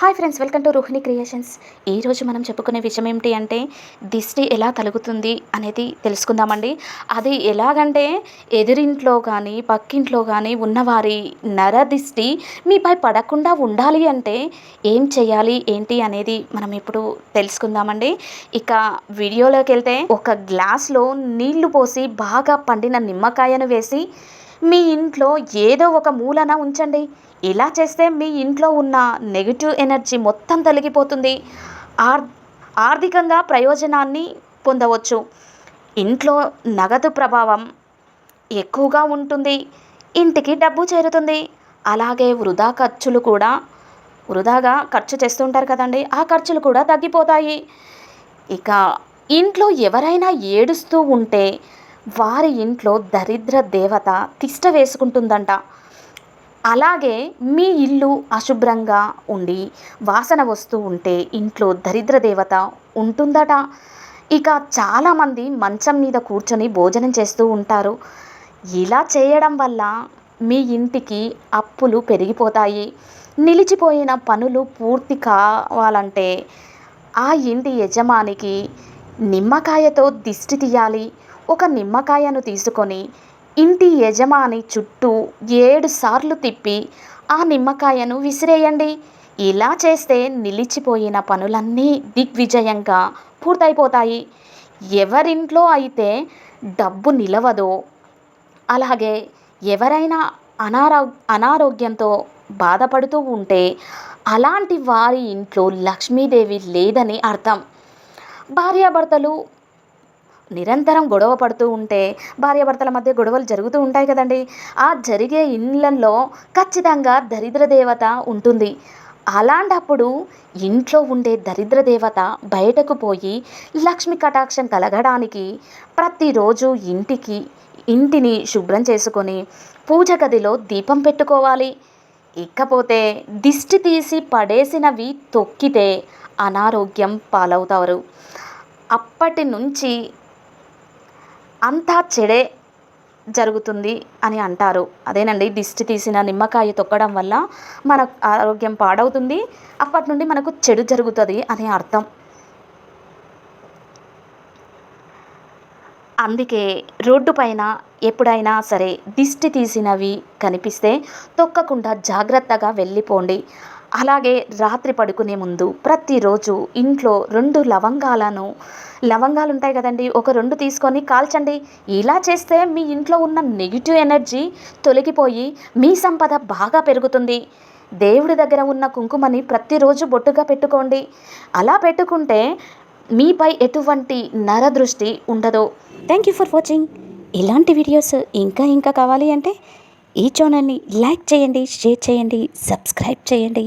Hi friends welcome to Rohini creations. ఈరోజు మనం చెప్పుకునే విషయం ఏమిటి అంటే దిష్టి ఎలా తలుగుతుంది అనేది తెలుసుకుందామండి. అది ఎలాగంటే ఎదురింట్లో కానీ పక్కింట్లో కానీ ఉన్నవారి నర దిష్టి మీపై పడకుండా ఉండాలి అంటే ఏం చేయాలి ఏంటి అనేది మనం ఇప్పుడు తెలుసుకుందామండి. ఇక వీడియోలోకి వెళ్తే ఒక గ్లాస్లో నీళ్ళు పోసి బాగా పండిన నిమ్మకాయను వేసి మీ ఇంట్లో ఏదో ఒక మూలన ఉంచండి. ఇలా చేస్తే మీ ఇంట్లో ఉన్న నెగిటివ్ ఎనర్జీ మొత్తం తొలగిపోతుంది. ఆర్ ఆర్థికంగా ప్రయోజనాన్ని పొందవచ్చు. ఇంట్లో నగదు ప్రభావం ఎక్కువగా ఉంటుంది. ఇంటికి డబ్బు చేరుతుంది. అలాగే వృధా ఖర్చులు కూడా వృధాగా ఖర్చు చేస్తుంటారు కదండి. ఆ ఖర్చులు కూడా తగ్గిపోతాయి. ఇక ఇంట్లో ఎవరైనా ఏడుస్తూ ఉంటే వారి ఇంట్లో దరిద్ర దేవత తిష్ట వేసుకుంటుందంట. అలాగే మీ ఇల్లు అశుభ్రంగా ఉండి వాసన వస్తూ ఉంటే ఇంట్లో దరిద్ర దేవత ఉంటుందట. ఇక చాలామంది మంచం మీద కూర్చొని భోజనం చేస్తూ ఉంటారు. ఇలా చేయడం వల్ల మీ ఇంటికి అప్పులు పెరిగిపోతాయి. నిలిచిపోయిన పనులు పూర్తి కావాలంటే ఆ ఇంటి యజమానికి నిమ్మకాయతో దిష్టి తీయాలి. ఒక నిమ్మకాయను తీసుకొని ఇంటి యజమాని చుట్టూ ఏడు సార్లు తిప్పి ఆ నిమ్మకాయను విసిరేయండి. ఇలా చేస్తే నిలిచిపోయిన పనులన్నీ దిగ్విజయంగా పూర్తయిపోతాయి. ఎవరింట్లో అయితే డబ్బు నిలవదో అలాగే ఎవరైనా అనారో అనారోగ్యంతో బాధపడుతూ ఉంటే అలాంటి వారి ఇంట్లో లక్ష్మీదేవి లేదని అర్థం. భార్యాభర్తలు నిరంతరం గొడవ పడుతూ ఉంటే భార్యాభర్తల మధ్య గొడవలు జరుగుతూ ఉంటాయి కదండి. ఆ జరిగే ఇళ్ళల్లో ఖచ్చితంగా దరిద్ర దేవత ఉంటుంది. అలాంటప్పుడు ఇంట్లో ఉండే దరిద్ర దేవత బయటకు పోయి లక్ష్మి కటాక్షం కలగడానికి ప్రతిరోజు ఇంటికి ఇంటిని శుభ్రం చేసుకొని పూజ గదిలో దీపం పెట్టుకోవాలి. ఇకపోతే దిష్టి తీసి పడేసినవి తొక్కితే అనారోగ్యం పాలవుతారు. అప్పటి నుంచి అంతా చెడే జరుగుతుంది అని అంటారు. అదేనండి దిష్టి తీసిన నిమ్మకాయ తొక్కడం వల్ల మన ఆరోగ్యం పాడవుతుంది. అప్పటి నుండి మనకు చెడు జరుగుతుంది అని అర్థం. అందుకే రోడ్డు పైన ఎప్పుడైనా సరే దిష్టి తీసినవి కనిపిస్తే తొక్కకుండా జాగ్రత్తగా వెళ్ళిపోండి. అలాగే రాత్రి పడుకునే ముందు ప్రతిరోజు ఇంట్లో రెండు లవంగాలను లవంగాలు ఉంటాయి కదండి ఒక రెండు తీసుకొని కాల్చండి. ఇలా చేస్తే మీ ఇంట్లో ఉన్న నెగిటివ్ ఎనర్జీ తొలగిపోయి మీ సంపద బాగా పెరుగుతుంది. దేవుడి దగ్గర ఉన్న కుంకుమని ప్రతిరోజు బొట్టుగా పెట్టుకోండి. అలా పెట్టుకుంటే మీపై ఎటువంటి నరదృష్టి ఉండదు. థ్యాంక్ యూ ఫర్ వాచింగ్ ఇలాంటి వీడియోస్ ఇంకా ఇంకా కావాలి అంటే ఈ ఛానల్ని లైక్ చేయండి షేర్ చేయండి సబ్స్క్రైబ్ చేయండి.